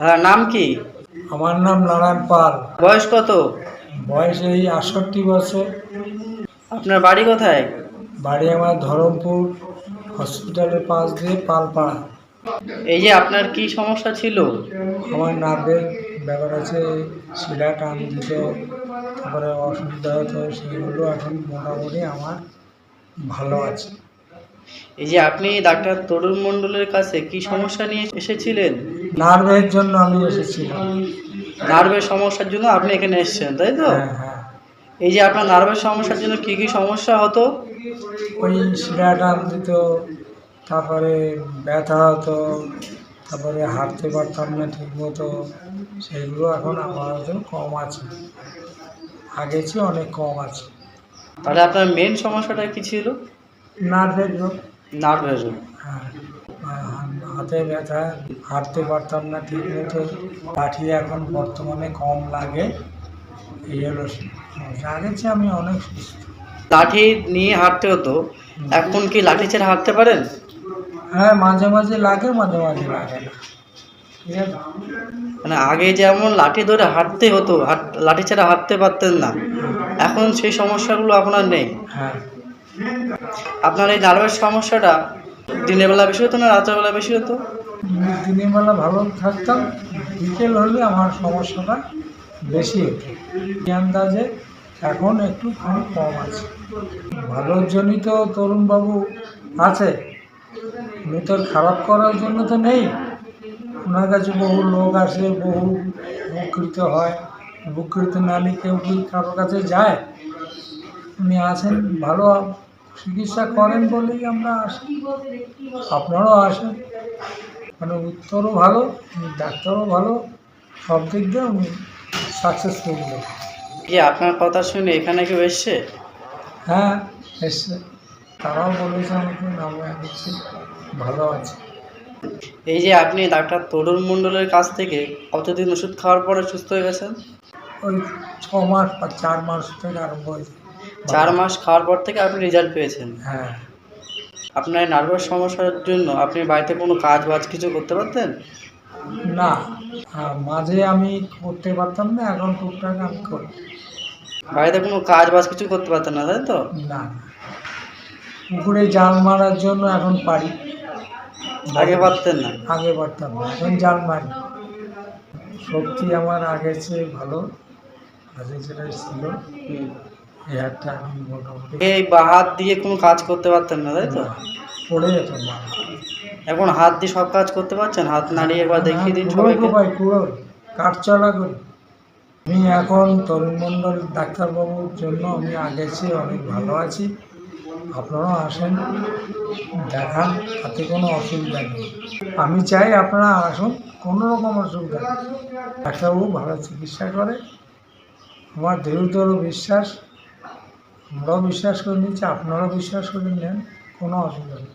হ্যাঁ নাম কি? আমার নাম নারায়ণ পাল। বয়স কত? বয়স এই আটষট্টি বছর। আপনার বাড়ি কোথায়? বাড়ি আমার ধরমপুর হসপিটালের পাশ দিয়ে পালপাড়া। এই যে আপনার কি সমস্যা ছিল? আমার নার্ভের ব্যাপার আছে শিলা টান দিত তারপরে অসুবিধা হতো সেগুলো এখন মোটামুটি আমার ভালো আছে। এই যে আপনি ডাক্তার তরুণ মণ্ডলের কাছে কি সমস্যা নিয়ে এসেছিলেন? নার্ভের জন্য আমি এসেছিলাম। নার্ভের সমস্যার জন্য আপনি এখানে এসেছেন তাই তো? হ্যাঁ হ্যাঁ। এই যে আপনার নার্ভের সমস্যার জন্য কি কি সমস্যা হতো? ওই টান দিত তারপরে ব্যথা হতো তারপরে হাঁটতে পারতাম না ঠিক মতো সেগুলো এখন আপাতত কম আছে। আগে চেয়ে অনেক কম আছে। তাহলে আপনার মেন সমস্যাটা কি ছিল? নার্ভের রোগ। নার্ভের রোগ। হ্যাঁ। হাতে ব্যথা হাঁটতে পারতাম না ঠিক মতো। লাঠি এখন বর্তমানে কম লাগে। এই হলো আগের চেয়ে আমি অনেক সুস্থ। লাঠি নিয়ে হাঁটতে হতো। এখন কি লাঠি ছেড়ে হাঁটতে পারেন? হ্যাঁ মাঝে মাঝে লাগে মাঝে মাঝে লাগে না। মানে আগে যেমন লাঠি ধরে হাঁটতে হতো লাঠি ছাড়া হাঁটতে পারতেন না। এখন সেই সমস্যাগুলো আপনার নেই। হ্যাঁ। আপনার এই নার্ভের সমস্যাটা দিনের বেলা বেশি হতো না রাতের বেলা বেশি হতো? দিনের বেলা ভালো থাকতাম, বিকেল হলে আমার সমস্যাটা বেশি হতো। আন্দাজে এখন একটু কম আছে। ভালোর জন্যই তো তরুণবাবু আছে, উনি খারাপ করার জন্য তো নেই। ওনার কাছে বহু লোক আসে, বহু উপকৃত হয়। উপকৃত না হলে কেউ কি কারোর কাছে যায়, উনি আছেন, ভালো চিকিৎসা করেন বলেই আমরা আসি। আপনারাও আসেন। মানে উত্তরও ভালো ডাক্তারও ভালো সব দিক দিয়ে উনি সাকসেসফুল লোক কি আপনার কথা শুনে এখানে কেউ এসছে? হ্যাঁ এসছে। তারাও বলেছে আমাকে আমরা দেখছি ভালো আছে। এই যে আপনি ডাক্তার তরুণ মণ্ডলের কাছ থেকে কতদিন ওষুধ খাওয়ার পরে সুস্থ হয়ে গেছেন? ওই ছ মাস বা চার মাস থেকে আরম্ভ হয়েছে। চার মাস খাওয়ার পর থেকে আপনি রেজাল্ট পেয়েছেন। হ্যাঁ। আপনার নার্ভাস সমস্যার জন্য আপনি বাড়িতে কোনো কাজ বাজ কিছু করতে পারতেন? না। মাঝে আমি করতে পারতাম না এখন টুকটাক আমি করি। বাড়িতে কোনো কাজ বাজ কিছু করতে পারতেন না তাই তো? না পুকুরে জাল মারার জন্য এখন পারি। আগে পারতেন না? আগে পারতাম না এখন জাল মারি। শক্তি আমার আগের চেয়ে ভালো আগে যেটা ছিল। এই হাতটা এখন মোটামুটি এই বা হাত দিয়ে কোনো কাজ করতে পারতেন না তাই তো? পড়ে যেত মা। এখন হাত দিয়ে সব কাজ করতে পারছেন? হাত নাড়িয়ে একবার দেখিয়ে দিন সবাইকে। ভাই কুড়ো কাঠ চলা করি। আমি এখন তরুণ মণ্ডল ডাক্তারবাবুর জন্য আমি চেয়ে অনেক ভালো আছি। আপনারাও আসেন দেখান তাতে কোনো অসুবিধা নেই। আমি চাই আপনারা আসুন কোনো রকম অসুবিধা নেই। ডাক্তারবাবু ভালো চিকিৎসা করে। আমার দৃঢ়তর বিশ্বাস আমরাও বিশ্বাস করে নিচ্ছি আপনারাও বিশ্বাস করে নেন কোনো অসুবিধা নেই।